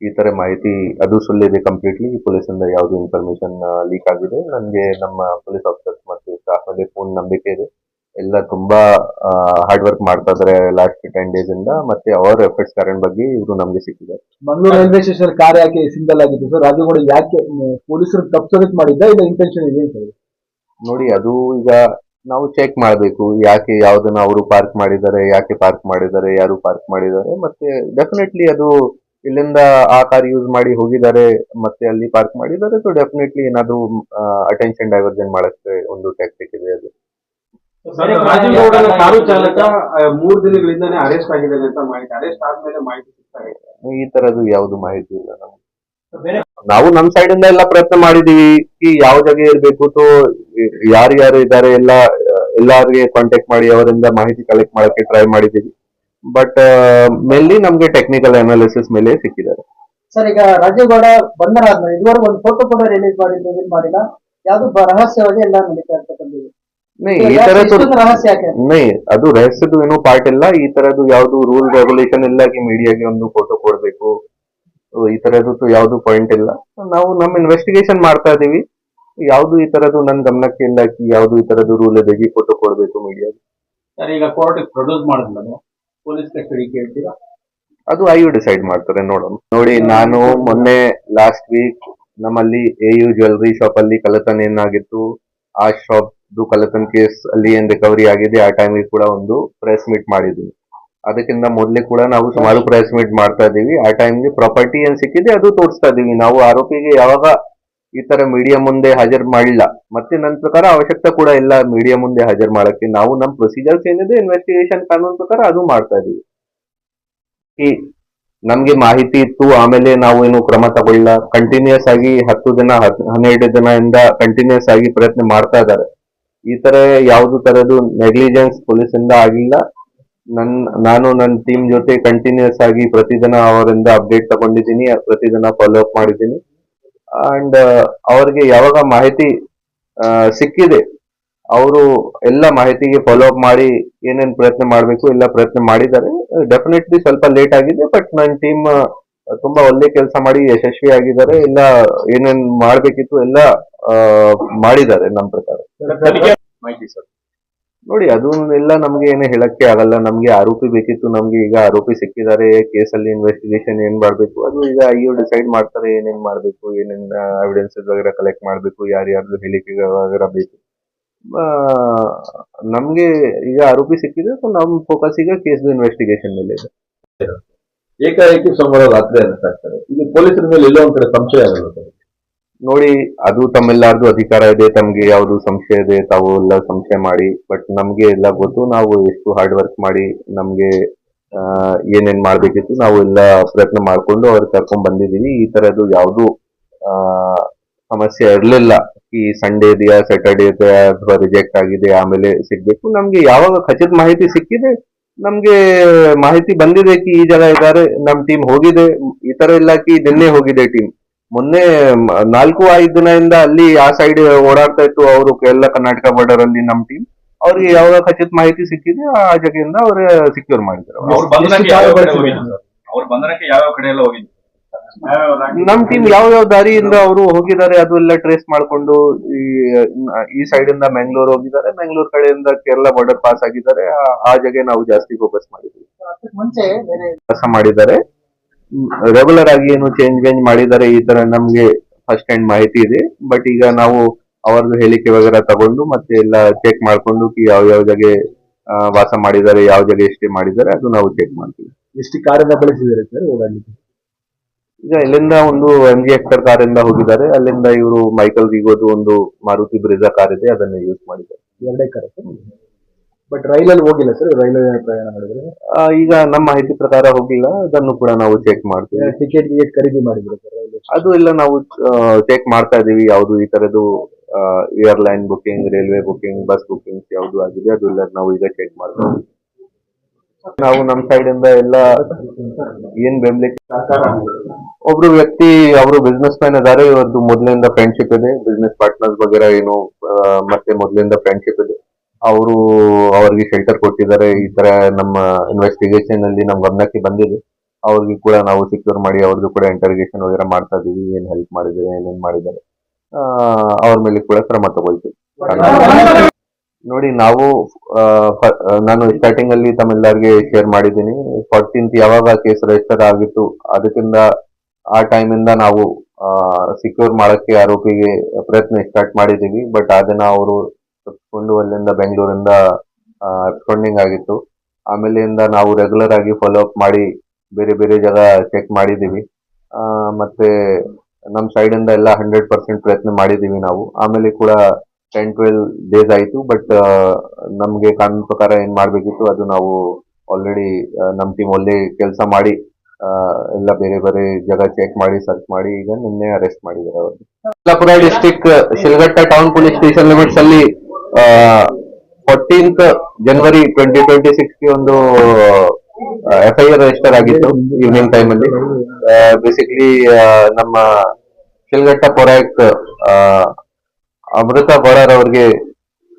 ಈ ತರ ಮಾಹಿತಿ, ಅದು ಸುಳ್ಳಿದೆ ಕಂಪ್ಲೀಟ್ಲಿ ಪೊಲೀಸ್ ಇಂದ ಯಾವ್ದು ಇನ್ಫಾರ್ಮೇಶನ್ ಲೀಕ್ ಆಗಿದೆ. ನನಗೆ ನಮ್ಮ ಪೊಲೀಸ್ ಆಫೀಸರ್ಸ್ ಮತ್ತು ಸ್ಟಾಫ್ ಅಲ್ಲಿ ಫೋನ್ ನಂಬಿಕೆ ಇದೆ. ಎಲ್ಲ ತುಂಬಾ ಹಾರ್ಡ್ ವರ್ಕ್ ಮಾಡ್ತಾ ಇದಾರೆ ಲಾಸ್ಟ್ ಟೆನ್ ಡೇಸ್ ಇಂದ ಮತ್ತೆ ಅವರ ಎಫರ್ಟ್ಸ್ ಕಾರಣ ಬಗ್ಗೆ ಇವರು ನಮ್ಗೆ ಸಿಕ್ಕಿದೆ ಮಂಗಳೂರು ರೈಲ್ವೆ ಸ್ಟೇಷನ್ ಕಾರ್ ಯಾಕೆ ಸಿಂಗಲ್ ಆಗಿತ್ತು ಸರ್ ಅದು ಕೂಡ ಯಾಕೆ ಪೊಲೀಸರು ತಪ್ಪಿಸೋದಕ್ಕೆ ಮಾಡಿದ್ದ ಇಲ್ಲ ಇಂಟೆನ್ಷನ್ ಇದೆ ಸರ್ ನೋಡಿ ಅದು ಈಗ ನಾವು ಚೆಕ್ ಮಾಡಬೇಕು ಯಾಕೆ ಯಾವ್ದನ್ನ ಅವರು ಪಾರ್ಕ್ ಮಾಡಿದ್ದಾರೆ ಯಾಕೆ ಪಾರ್ಕ್ ಮಾಡಿದ್ದಾರೆ ಯಾರು ಪಾರ್ಕ್ ಮಾಡಿದ್ದಾರೆ ಮತ್ತೆ ಡೆಫಿನೆಟ್ಲಿ ಅದು ಇಲ್ಲಿಂದ ಆ ಕಾರ್ ಯೂಸ್ ಮಾಡಿ ಹೋಗಿದ್ದಾರೆ ಮತ್ತೆ ಅಲ್ಲಿ ಪಾರ್ಕ್ ಮಾಡಿದ್ದಾರೆ ಸೊ ಡೆಫಿನೆಟ್ಲಿ ಏನಾದ್ರು ಅಟೆನ್ಷನ್ ಡೈವರ್ಜನ್ ಮಾಡಕ್ಕೆ ಒಂದು ಟ್ಯಾಕ್ಟಿಕ್ ಇದೆ ಅದು. ಕಾರು ಚಾಲಕ ಮೂರು ದಿನಗಳಿಂದಾನೇ ಅರೆಸ್ಟ್ ಆಗಿದ್ದಾನೆ ಅಂತ ಮಾಹಿತಿ. ಅರೆಸ್ಟ್ ಆದ್ಮೇಲೆ ಮಾಹಿತಿ ಸಿಗ್ತಾ ಇದೆ. ಈ ತರದ್ದು ಯಾವ್ದು ಮಾಹಿತಿ ಇಲ್ಲ ನಮ್ಗೆ. ನಾವು ನಮ್ ಸೈಡ್ ಇಂದ ಎಲ್ಲ ಪ್ರಯತ್ನ ಮಾಡಿದೀವಿ. ಈ ಯಾವ ಜಾಗ ಇರ್ಬೇಕು ತೋ ಯಾರು ಯಾರು ಇದ್ದಾರೆ ಎಲ್ಲ ಎಲ್ಲಾರಿಗೆ ಕಾಂಟ್ಯಾಕ್ಟ್ ಮಾಡಿ ಅವರಿಂದ ಮಾಹಿತಿ ಕಲೆಕ್ಟ್ ಮಾಡಕ್ಕೆ ಟ್ರೈ ಮಾಡಿದೀವಿ. ಬಟ್ ಮೇನ್ಲಿ ನಮ್ಗೆ ಟೆಕ್ನಿಕಲ್ ಅನಾಲಿಸಿಸ್ ಮೇಲೆ ಸಿಕ್ಕಿದ್ದಾರೆ. ಸರ್ ಈಗ ರಾಜೇಗೌಡ ಬಂಧನ ಆದ್ಮೇಲೆ ಇದುವರೆಗೂ ಒಂದು ಫೋಟೋ ಕೂಡ ರಿಲೀಸ್ ಮಾಡಿ ರಿಲೀಸ್ ಮಾಡಿಲ್ಲ? ಯಾವ್ದು ರಹಸ್ಯವಾಗಿ ಎಲ್ಲ ನಡೀತಾ ಇರ್ತಕ್ಕಂಥದ್ದು? ನೈ ಈ ತರದ್ದು ರಹಸ್ಯ ಅದು ರಹಸ್ಯದ್ದು ಏನೋ ಪಾರ್ಟ್ ಇಲ್ಲ. ಈ ತರದ್ದು ಯಾವ್ದು ರೂಲ್ ರೆಗ್ಯುಲೇಷನ್ ಇಲ್ಲ ಕಿ ಮೀಡಿಯಾಗೆ ಒಂದು ಫೋಟೋ ಕೊಡ್ಬೇಕು. ಈ ತರದ್ದು ಯಾವ್ದು ಪಾಯಿಂಟ್ ಇಲ್ಲ. ನಾವು ನಮ್ಮ ಇನ್ವೆಸ್ಟಿಗೇಷನ್ ಮಾಡ್ತಾ ಇದೀವಿ ಯಾವ್ದು ಈ ತರದ್ದು ನನ್ ಗಮನಕ್ಕೆ ಇಲ್ಲ ಕಿ ಯಾವ್ದು ಈ ತರದ್ದು ರೂಲ್ ಇದೆ ಫೋಟೋ ಕೊಡ್ಬೇಕು ಮೀಡಿಯಾಗೆ ಸರ್ ಈಗ ಕೋರ್ಟ್ ಪ್ರೊಡ್ಯೂಸ್ ಮಾಡಿದ್ಮೇಲೆ ಪೊಲೀಸ್ ಕಸ್ಟಡಿ ಕೇಳ್ತೀರಾ ಅದು ಐ ಯು ಡಿಸೈಡ್ ಮಾಡ್ತಾರೆ ನೋಡೋಣ. ನೋಡಿ ನಾನು ಮೊನ್ನೆ ಲಾಸ್ಟ್ ವೀಕ್ ನಮ್ಮಲ್ಲಿ ಎ ಯು ಜ್ಯುವೆಲ್ರಿ ಶಾಪ್ ಅಲ್ಲಿ ಕಳ್ಳತನ ಏನಾಗಿತ್ತು ಆ ಶಾಪ್ ಕಳ್ಳತನ ಕೇಸ್ ಅಲ್ಲಿ ಏನ್ ರಿಕವರಿ ಆಗಿದೆ, ಆ ಟೈಮಿಗೆ ಕೂಡ ಒಂದು ಪ್ರೆಸ್ ಮೀಟ್ ಮಾಡಿದ್ವಿ ಅದಕ್ಕಿಂತ ಮೊದಲೇ ಕೂಡ ನಾವು ಸುಮಾರು ಪ್ರೆಸ್ ಮೀಟ್ ಮಾಡ್ತಾ ಇದೀವಿ ಆ ಟೈಮ್ಗೆ ಪ್ರಾಪರ್ಟಿ ಏನ್ ಸಿಕ್ಕಿದೆ ಅದು ತೋರಿಸ್ತಾ ಇದೀವಿ ನಾವು ಆರೋಪಿಗೆ ಯಾವಾಗ ಈ ತರ ಮೀಡಿಯಾ ಮುಂದೆ ಹಾಜರ್ ಮಾಡಿಲ್ಲ. ಮತ್ತೆ ನನ್ನ ಪ್ರಕಾರ ಅವಶ್ಯಕತೆ ಕೂಡ ಇಲ್ಲ ಮೀಡಿಯಾ ಮುಂದೆ ಹಾಜರ್ ಮಾಡಕ್ಕೆ. ನಾವು ನಮ್ಮ ಪ್ರೊಸೀಜರ್ಸ್ ಏನಿದೆ ಇನ್ವೆಸ್ಟಿಗೇಷನ್ ಕಾನೂನು ಪ್ರಕಾರ ಅದು ಮಾಡ್ತಾ ಇದೀವಿ ಈ ನಮ್ಗೆ ಮಾಹಿತಿ ಇತ್ತು, ಆಮೇಲೆ ನಾವು ಏನು ಕ್ರಮ ತಗೊಳ್ಳ ಕಂಟಿನ್ಯೂಸ್ ಆಗಿ ಹತ್ತು ದಿನ ಹನ್ನೆರಡು ದಿನದಿಂದ ಕಂಟಿನ್ಯೂಸ್ ಆಗಿ ಪ್ರಯತ್ನ ಮಾಡ್ತಾ ಇದ್ದಾರೆ. ಈ ತರ ಯಾವ್ದು ತರದು ನೆಗ್ಲಿಜೆನ್ಸ್ ಪೊಲೀಸ್ ಇಂದ ಆಗಿಲ್ಲ. ನನ್, ನಾನು ನನ್ನ ಟೀಮ್ ಜೊತೆ ಕಂಟಿನ್ಯೂಸ್ ಆಗಿ ಪ್ರತಿದಿನ ಅವರಿಂದ ಅಪ್ಡೇಟ್ ತಗೊಂಡಿದ್ದೀನಿ, ಪ್ರತಿದಿನ ಫಾಲೋ ಅಪ್ ಮಾಡಿದ್ದೀನಿ. ಅಂಡ್ ಅವ್ರಿಗೆ ಯಾವಾಗ ಮಾಹಿತಿ ಸಿಕ್ಕಿದೆ, ಅವರು ಎಲ್ಲ ಮಾಹಿತಿಗೆ ಫಾಲೋ ಅಪ್ ಮಾಡಿ ಏನೇನ್ ಪ್ರಯತ್ನ ಮಾಡಬೇಕು, ಎಲ್ಲ ಪ್ರಯತ್ನ ಮಾಡಿದ್ದಾರೆ. ಡೆಫಿನೆಟ್ಲಿ ಸ್ವಲ್ಪ ಲೇಟ್ ಆಗಿದೆ ಬಟ್ ನನ್ನ ಟೀಮ್ ತುಂಬಾ ಒಳ್ಳೆ ಕೆಲಸ ಮಾಡಿ ಯಶಸ್ವಿ ಆಗಿದ್ದಾರೆ. ಎಲ್ಲ ಏನೇನ್ ಮಾಡ್ಬೇಕಿತ್ತು ಎಲ್ಲ ಮಾಡಿದ್ದಾರೆ ನಮ್ಮ ಪ್ರಕಾರ. ಮಾಹಿತಿ ಸರ್ ನೋಡಿ ಅದನ್ನೆಲ್ಲ ಎಲ್ಲ ನಮ್ಗೆ ಏನು ಹೇಳಕ್ಕೆ ಆಗಲ್ಲ. ನಮ್ಗೆ ಆರೋಪಿ ಬೇಕಿತ್ತು ನಮ್ಗೆ ಈಗ ಆರೋಪಿ ಸಿಕ್ಕಿದ್ದಾರೆ ಕೇಸಲ್ಲಿ ಇನ್ವೆಸ್ಟಿಗೇಷನ್ ಏನ್ ಮಾಡ್ಬೇಕು ಅದು ಈಗ ಐಯೋ ಡಿಸೈಡ್ ಮಾಡ್ತಾರೆ ಏನೇನ್ ಮಾಡ್ಬೇಕು ಏನೇನ್ ಎವಿಡೆನ್ಸಸ್ ವಗೇರ ಕಲೆಕ್ಟ್ ಮಾಡ್ಬೇಕು ಯಾರ್ಯಾರ್ದು ಹೇಳಿಕೆ ಬೇಕು. ನಮ್ಗೆ ಈಗ ಆರೋಪಿ ಸಿಕ್ಕಿದೆ ಸೊ ನಮ್ ಫೋಕಸ್ ಈಗ ಕೇಸ್ ಇನ್ವೆಸ್ಟಿಗೇಷನ್ ಮೇಲೆ ಇದೆ. ಏಕಾಏಕಿ ಸೋಮವಾರ ರಾತ್ರಿ ಅಂತ ಆಗ್ತಾರೆ ಇದು ಪೊಲೀಸರ ಮೇಲೆ ಎಲ್ಲೋ ಒಂದ್ ಕಡೆ ಸಂಶಯ ಆಗಲ್ಲ ಸರ್ ನೋಡಿ, ಅದು ತಮ್ಮೆಲ್ಲಾರ್ದು ಅಧಿಕಾರ ಇದೆ, ತಮ್ಗೆ ಯಾವ್ದು ಸಂಶಯ ಇದೆ, ತಾವು ಎಲ್ಲ ಸಂಶಯ ಮಾಡಿ ಬಟ್ ನಮ್ಗೆ ಎಲ್ಲ ಗೊತ್ತು, ನಾವು ಎಷ್ಟು ಹಾರ್ಡ್ ವರ್ಕ್ ಮಾಡಿ ನಮ್ಗೆ ಏನೇನ್ ಮಾಡ್ಬೇಕಿತ್ತು, ನಾವು ಎಲ್ಲ ಪ್ರಯತ್ನ ಮಾಡ್ಕೊಂಡು ಅವ್ರ ಕರ್ಕೊಂಡ್ ಬಂದಿದೀವಿ. ಈ ತರದ್ದು ಯಾವ್ದು ಸಮಸ್ಯೆ ಇರ್ಲಿಲ್ಲ. ಈ ಸಂಡೇ ಇದೆಯಾ ಸ್ಯಾಟರ್ಡೇ ಇದೆಯಾ, ಅಥವಾ ರಿಜೆಕ್ಟ್ ಆಗಿದೆ, ಆಮೇಲೆ ಸಿಗ್ಬೇಕು. ನಮ್ಗೆ ಯಾವಾಗ ಖಚಿತ ಮಾಹಿತಿ ಸಿಕ್ಕಿದೆ, ನಮ್ಗೆ ಮಾಹಿತಿ ಬಂದಿದೆ, ಕಿ ಈ ಜನ ಇದ್ದಾರೆ, ನಮ್ ಟೀಮ್ ಹೋಗಿದೆ, ಈ ತರ ಇಲ್ಲ ಕಿ ಹೋಗಿದೆ ಟೀಮ್ ಮೊನ್ನೆ ನಾಲ್ಕು ಐದು ದಿನದಿಂದ ಅಲ್ಲಿ ಆ ಸೈಡ್ ಓಡಾಡ್ತಾ ಇತ್ತು ಅವರು ಎಲ್ಲ ಕರ್ನಾಟಕ ಬಾರ್ಡರ್ ಅಲ್ಲಿ ನಮ್ ಟೀಮ್ ಅವ್ರಿಗೆ ಯಾವಾಗ ಖಚಿತ ಮಾಹಿತಿ ಸಿಕ್ಕಿದೆ ಆ ಜಾಗದಿಂದ ಅವ್ರ ಸಿಕ್ಯೂರ್ ಮಾಡಿದ್ರು. ಯಾವ ಯಾವ ನಮ್ ಟೀಮ್ ಯಾವ ಯಾವ ದಾರಿಯಿಂದ ಅವರು ಹೋಗಿದ್ದಾರೆ ಅದು ಎಲ್ಲ ಟ್ರೇಸ್ ಮಾಡ್ಕೊಂಡು ಈ ಈ ಸೈಡ್ ಇಂದ ಮ್ಯಾಂಗ್ಳೂರ್ ಹೋಗಿದ್ದಾರೆ ಮ್ಯಾಂಗ್ಳೂರ್ ಕಡೆಯಿಂದ ಕೇರಳ ಬಾರ್ಡರ್ ಪಾಸ್ ಆಗಿದ್ದಾರೆ ಆ- ಜಗೆ ನಾವು ಜಾಸ್ತಿ ಫೋಕಸ್ ಮಾಡಿದ್ವಿ. ಅದಕ್ಕೆ ಮುಂಚೆ ಕೆಲಸ ಮಾಡಿದ್ದಾರೆ. ರೆಗ್ಯುಲರ್ ಆಗಿ ಏನು ಚೇಂಜ್ ವೇಂಜ್ ಮಾಡಿದ್ದಾರೆ ಈ ತರ ನಮ್ಗೆ ಫಸ್ಟ್ ಹ್ಯಾಂಡ್ ಮಾಹಿತಿ ಇದೆ. ಬಟ್ ಈಗ ನಾವು ಅವರದ್ದು ಹೇಳಿಕೆ ವಗರ ತಗೊಂಡು ಮತ್ತೆ ಎಲ್ಲ ಚೆಕ್ ಮಾಡ್ಕೊಂಡು ಯಾವ ಯಾವ ಜಾಗೆ ವಾಸ ಮಾಡಿದ್ದಾರೆ ಯಾವ ಜಾಗ ಎಷ್ಟೇ ಮಾಡಿದ್ದಾರೆ ಅದು ನಾವು ಚೆಕ್ ಮಾಡ್ತೀವಿ. ಎಷ್ಟು ಕಾರನ್ನ ಬಳಸಿದ್ದಾರೆ ಸರ್ ಓಡಾಡಲಿಕ್ಕೆ? ಈಗ ಇಲ್ಲಿಂದ ಒಂದು ಎಂ ಜಿ ಎಕ್ಟರ್ ಕಾರಿಂದ ಹೋಗಿದ್ದಾರೆ. ಅಲ್ಲಿಂದ ಇವರು ಮೈಕಲ್ ಗಿಗೋದು ಒಂದು ಮಾರುತಿ ಬ್ರಿಜಾ ಕಾರ್ ಇದೆ ಅದನ್ನ ಯೂಸ್ ಮಾಡಿದ್ದಾರೆ. ಎರಡೇ ಕಾರ್ ಸರ್? ಬಟ್ ರೈಲಲ್ಲಿ ಹೋಗಿಲ್ಲ ಸರ್ ರೈಲಲ್ಲಿ ಪ್ರಯಾಣ ಮಾಡಿದ್ರೆ? ಆ, ಈಗ ನಮ್ಮ ಮಾಹಿತಿ ಪ್ರಕಾರ ಹೋಗಿಲ್ಲ ಅದನ್ನು ಕೂಡ ನಾವು ಚೆಕ್ ಮಾಡ್ತೀವಿ. ಟಿಕೆಟ್ ಟಿಕೆಟ್ ಖರೀದಿ ಮಾಡಿದ್ರು ಸರ್ ಅದು ಎಲ್ಲ ನಾವು ಚೆಕ್ ಮಾಡ್ತಾ ಇದೀವಿ ಯಾವುದು ಈ ತರದ್ದು airline booking railway booking bus booking ಯಾವುದು ಆಗಿದೆ ಅದು ಎಲ್ಲ ನಾವು ಈಗ ಚೆಕ್ ಮಾಡ್ತೀವಿ. ನಾವು ನಮ್ಮ ಸೈಡ್ ಇಂದ ಎಲ್ಲ ಏನ್ ಬೆಂಬಲಿಕ್ಕೆ ಒಬ್ರು ವ್ಯಕ್ತಿ ಅವರು ಬಿಸ್ನೆಸ್ ಮ್ಯಾನ್ ಇದಾರೆ ಇವ್ರದ್ದು ಮೊದಲಿಂದ ಫ್ರೆಂಡ್ಶಿಪ್ ಇದೆ ಬಿಸ್ನೆಸ್ ಪಾರ್ಟ್ನರ್ಸ್ ಬಗ್ಗೆ ಏನು ಆ, ಮತ್ತೆ ಮೊದಲಿಂದ ಫ್ರೆಂಡ್ಶಿಪ್ ಇದೆ. ಅವರು ಅವ್ರಿಗೆ ಶೆಲ್ಟರ್ ಕೊಟ್ಟಿದ್ದಾರೆ. ಈ ತರ ನಮ್ಮ ಇನ್ವೆಸ್ಟಿಗೇಷನ್ ಅಲ್ಲಿ ನಮ್ ಗಮನಕ್ಕೆ ಬಂದಿದೆ. ಅವ್ರಿಗೆ ಕೂಡ ನಾವು ಸಿಕ್ಯೂರ್ ಮಾಡಿ ಅವ್ರದ್ದು ಕೂಡ ಇಂಟರ್ಗೇಷನ್ ವಗೇರ ಮಾಡ್ತಾ ಇದೀವಿ. ಏನ್ ಹೆಲ್ಪ್ ಮಾಡಿದ್ದಾರೆ, ಏನೇನ್ ಮಾಡಿದ್ದಾರೆ. ಅವ್ರ ಮೇಲೆ ಕೂಡ ಕ್ರಮ ತಗೊಳ್ತೀವಿ. ನೋಡಿ, ನಾವು ನಾನು ಸ್ಟಾರ್ಟಿಂಗ್ ಅಲ್ಲಿ ತಮ್ಮೆಲ್ಲರಿಗೆ ಶೇರ್ ಮಾಡಿದ್ದೀನಿ. ಫೋರ್ಟೀನ್ತ್ ಯಾವಾಗ ಕೇಸ್ ರಿಜಿಸ್ಟರ್ ಆಗಿತ್ತು, ಅದಕ್ಕಿಂತ ಆ ಟೈಮ್ ಇಂದ ನಾವು ಸಿಕ್ಯೂರ್ ಮಾಡಕ್ಕೆ ಆರೋಪಿಗೆ ಪ್ರಯತ್ನ ಸ್ಟಾರ್ಟ್ ಮಾಡಿದೀವಿ ಬಟ್ ಅದನ್ನ ಅವರು ತಪ್ಪಿಕೊಂಡು ಅಲ್ಲಿಂದ ಬೆಂಗಳೂರಿಂದ ಅಪ್ಸ್ಕೊಂಡಿಂಗ್ ಆಗಿತ್ತು. ಆಮೇಲೆಯಿಂದ ನಾವು ರೆಗ್ಯುಲರ್ ಆಗಿ ಫಾಲೋ ಅಪ್ ಮಾಡಿ ಬೇರೆ ಬೇರೆ ಜಾಗ ಚೆಕ್ ಮಾಡಿದೀವಿ ಆ, ಮತ್ತೆ ನಮ್ಮ ಸೈಡ್ ಇಂದ ಎಲ್ಲ ಹಂಡ್ರೆಡ್ ಪರ್ಸೆಂಟ್ ಪ್ರಯತ್ನ ಮಾಡಿದೀವಿ ನಾವು. ಆಮೇಲೆ ಕೂಡ ಟೆನ್ ಟ್ವೆಲ್ ಡೇಸ್ ಆಯಿತು ಬಟ್ ನಮಗೆ ಕಾನೂನು ಪ್ರಕಾರ ಏನು ಮಾಡಬೇಕಿತ್ತು ಅದು ನಾವು ಆಲ್ರೆಡಿ ನಮ್ಮ ಟೀಮ್ ಒಳ್ಳೆ ಕೆಲಸ ಮಾಡಿ ಎಲ್ಲ ಬೇರೆ ಬೇರೆ ಜಾಗ ಚೆಕ್ ಮಾಡಿ ಸರ್ಚ್ ಮಾಡಿ ಈಗ ನಿನ್ನೆ ಅರೆಸ್ಟ್ ಮಾಡಿದ್ದಾರೆ ಅವರು. District Sidlaghatta town police station limits ಅಲ್ಲಿ fourteenth January twenty twenty six ಒಂದು ಎಫ್ ಐ ರಿಜಿಸ್ಟರ್ ಆಗಿತ್ತು ಈವ್ನಿಂಗ್ ಟೈಮ್ ಅಲ್ಲಿ. ಬೇಸಿಕಲಿ ನಮ್ಮ ಶಿಲ್ಘಟ್ಟ ಪೊರಾಯಕ್ ಅಮೃತ ಬೋರಾರ್ ಅವ್ರಿಗೆ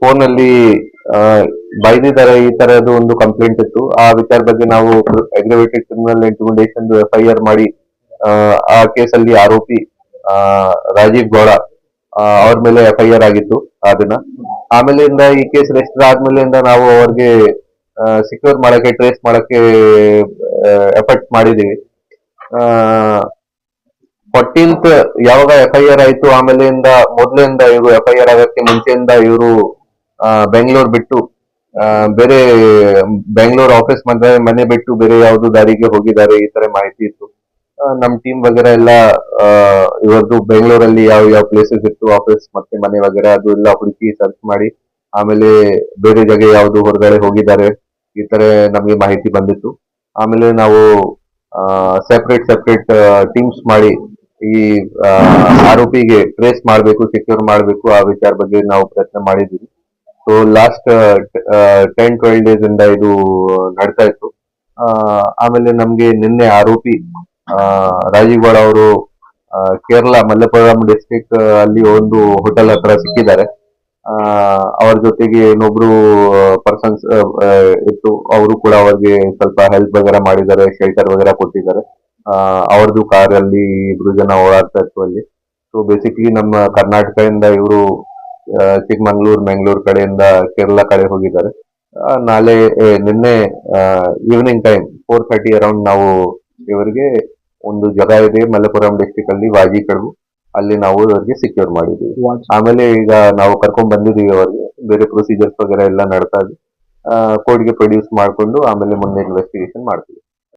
ಫೋನ್ ಅಲ್ಲಿ ಬೈದಿದ್ದಾರೆ ಈ ತರದ್ದು ಒಂದು ಕಂಪ್ಲೇಂಟ್ ಇತ್ತು. ಆ ವಿಚಾರ ಬಗ್ಗೆ ನಾವು aggravated criminal intimidation F I R ಮಾಡಿ ಆ, ಕೇಸಲ್ಲಿ ಆರೋಪಿ ರಾಜೀವ್ ಗೌಡ ಅವ್ರ ಮೇಲೆ ಎಫ್ ಐ ಆರ್ ಆಗಿತ್ತು ಆ ದಿನ. ಆಮೇಲಿಂದ ಈ ಕೇಸ್ ರಿಜಿಸ್ಟರ್ ಆದ್ಮೇಲಿಂದ ನಾವು ಅವ್ರಿಗೆ ಸಿಕ್ಯೂರ್ ಮಾಡಕ್ಕೆ ಟ್ರೇಸ್ ಮಾಡಕ್ಕೆ ಎಫರ್ಟ್ ಮಾಡಿದೀವಿ. ಫೋರ್ಟೀನ್ತ್ ಯಾವಾಗ ಎಫ್ ಐ ಆರ್ ಆಯ್ತು, ಆಮೇಲಿಂದ ಮೊದಲಿಂದ ಇವರು ಎಫ್ ಐ ಆರ್ ಆಗಕ್ಕೆ ಮುಂಚೆಯಿಂದ ಇವರು ಬೆಂಗಳೂರು ಬಿಟ್ಟು ಬೇರೆ ಬೆಂಗಳೂರು ಆಫೀಸ್ ಮನೆ ಮನೆ ಬಿಟ್ಟು ಬೇರೆ ಯಾವ್ದು ದಾರಿಗೆ ಹೋಗಿದ್ದಾರೆ, ಈ ತರ ಮಾಹಿತಿ ಇತ್ತು. ನಮ್ ಟೀಮ್ ವಗೇರಾ ಎಲ್ಲ ಇವರದು ಬೆಂಗಳೂರಲ್ಲಿ ಯಾವ ಯಾವ ಪ್ಲೇಸಸ್ ಇತ್ತು ಆಫೀಸ್ ಮತ್ತೆ ಮನೆ ವಗೇರಾ, ಅದು ಎಲ್ಲ ಹುಡುಕಿ ಸರ್ಚ್ ಮಾಡಿ, ಆಮೇಲೆ ಬೇರೆ ಜಾಗ ಯಾವ್ದು ಹೊರಗಡೆ ಹೋಗಿದ್ದಾರೆ, ಈ ತರ ನಮಗೆ ಮಾಹಿತಿ ಬಂದಿತ್ತು. ಆಮೇಲೆ ನಾವು ಸೆಪರೇಟ್ ಸೆಪರೇಟ್ ಟೀಮ್ಸ್ ಮಾಡಿ, ಈ ಆರೋಪಿಗೆ ಟ್ರೇಸ್ ಮಾಡಬೇಕು ಸೆಕ್ಯೂರ್ ಮಾಡಬೇಕು, ಆ ವಿಚಾರ ಬಗ್ಗೆ ನಾವು ಪ್ರಯತ್ನ ಮಾಡಿದ್ದೀವಿ. So last ten twelve days ಇಂದ ಇದು ನಡ್ತಾ ಇತ್ತು. ಆಮೇಲೆ ನಮ್ಗೆ ನಿನ್ನೆ ಆರೋಪಿ ರಾಜೀವ್ ಗೌಡ ಅವರು ಕೇರಳ ಮಲ್ಲಪುರಂ ಡಿಸ್ಟಿಕ್ ಅಲ್ಲಿ ಒಂದು ಹೋಟೆಲ್ ಹತ್ರ ಸಿಕ್ಕಿದ್ದಾರೆ. ಅವ್ರ ಜೊತೆಗೆ ಇನ್ನೊಬ್ರು ಪರ್ಸನ್ಸ್ ಇತ್ತು. ಅವರು ಕೂಡ ಅವ್ರಿಗೆ ಸ್ವಲ್ಪ ಹೆಲ್ಪ್ ವಗೇರಾ ಮಾಡಿದ್ದಾರೆ ಶೆಲ್ಟರ್ ವಗೇರಾ ಕೊಟ್ಟಿದ್ದಾರೆ. ಅವ್ರದ್ದು ಕಾರ್ ಅಲ್ಲಿ ಇಬ್ರು ಜನ ಓಡಾಡ್ತಾ ಇತ್ತು ಅಲ್ಲಿ. ಸೊ ಬೇಸಿಕಲಿ ನಮ್ಮ ಕರ್ನಾಟಕದಿಂದ ಇವರು ಚಿಕ್ಕಮಂಗ್ಳೂರ್ ಮ್ಯಾಂಗ್ಳೂರ್ ಕಡೆಯಿಂದ ಕೇರಳ ಕಡೆ ಹೋಗಿದ್ದಾರೆ. ನಾಳೆ ನಿನ್ನೆ evening time four thirty around ನಾವು ಇವರಿಗೆ ಒಂದು ಜಾಗ ಇದೆ ಮಲ್ಲಪುರಂ ಡಿಸ್ಟಿಕ್ ಅಲ್ಲಿ ವಾಜಿ ಕಡುಬು ಅಲ್ಲಿ ನಾವು ಅವರಿಗೆ ಸೆಕ್ಯೂರ್ ಮಾಡಿದ್ವಿ ಆಮೇಲೆ ಈಗ ನಾವು ಕರ್ಕೊಂಡ್ ಬಂದಿದೀವಿ ಅವರಿಗೆ. ಬೇರೆ ಪ್ರೊಸೀಜರ್ಸ್ ವಗೇರಾ ಎಲ್ಲ ನಡ್ತಾ ಕೋರ್ಟ್ಗೆ ಪ್ರೊಡ್ಯೂಸ್ ಮಾಡ್ಕೊಂಡು ಆಮೇಲೆ ಮುಂದೆ ಇನ್ವೆಸ್ಟಿಗೇಷನ್ ಮಾಡ್ತೀವಿ.